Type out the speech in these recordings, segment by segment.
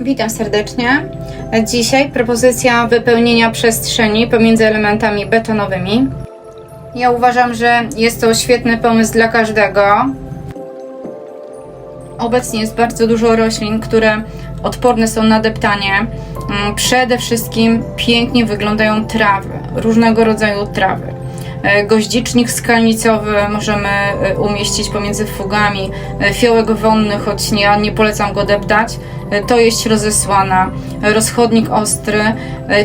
Witam serdecznie. Dzisiaj propozycja wypełnienia przestrzeni pomiędzy elementami betonowymi. Ja uważam, że jest to świetny pomysł dla każdego. Obecnie jest bardzo dużo roślin, które odporne są na deptanie. Mm, Przede wszystkim pięknie wyglądają trawy, różnego rodzaju trawy. E, Goździcznik skalnicowy możemy e, umieścić pomiędzy fugami. E, Fiołek wonny, choć ja nie polecam go deptać. To jest rozesłana. Rozchodnik ostry.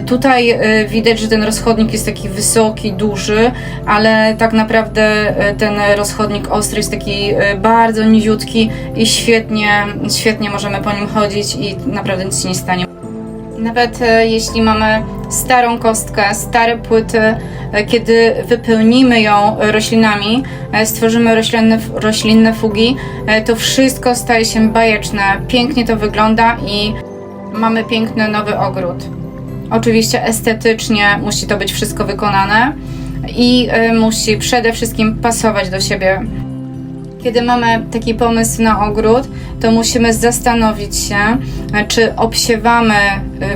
Tutaj widać, że ten rozchodnik jest taki wysoki, duży, ale tak naprawdę ten rozchodnik ostry jest taki bardzo niziutki i świetnie, świetnie możemy po nim chodzić i naprawdę nic się nie stanie. Nawet jeśli mamy starą kostkę, stare płyty, e, kiedy wypełnimy ją roślinami, e, stworzymy roślinne, roślinne fugi, e, to wszystko staje się bajeczne. Pięknie to wygląda i mamy piękny nowy ogród. Oczywiście estetycznie musi to być wszystko wykonane i musi przede wszystkim pasować do siebie. Kiedy mamy taki pomysł na ogród, to musimy zastanowić się, czy obsiewamy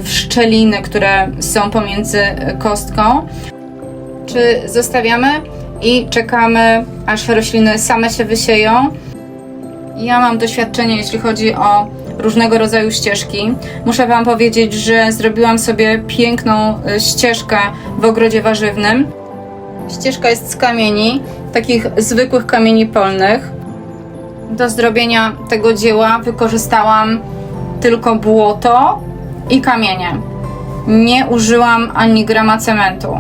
w szczeliny, które są pomiędzy e, kostką, czy zostawiamy i czekamy, aż rośliny same się wysieją. Ja mam doświadczenie, jeśli chodzi o różnego rodzaju ścieżki. Muszę Wam powiedzieć, że zrobiłam sobie piękną e, ścieżkę w ogrodzie warzywnym. Ścieżka jest z kamieni, takich zwykłych kamieni polnych. Do zrobienia tego dzieła wykorzystałam tylko błoto i kamienie. Nie użyłam ani grama cementu.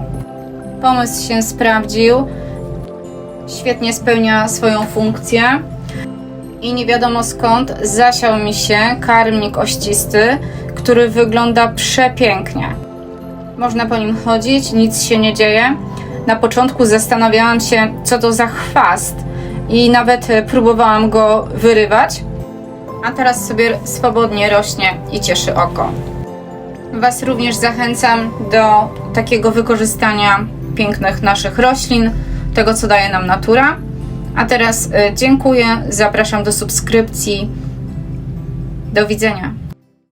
Pomysł się sprawdził. Świetnie spełnia swoją funkcję. I nie wiadomo skąd zasiał mi się karmnik ościsty, który wygląda przepięknie. Można po nim chodzić, nic się nie dzieje. Na początku zastanawiałam się, co to za chwast, i nawet e, próbowałam go wyrywać, a teraz sobie swobodnie rośnie i cieszy oko. Was również zachęcam do takiego wykorzystania pięknych naszych roślin, tego co daje nam natura. A teraz e, dziękuję, zapraszam do subskrypcji. Do widzenia.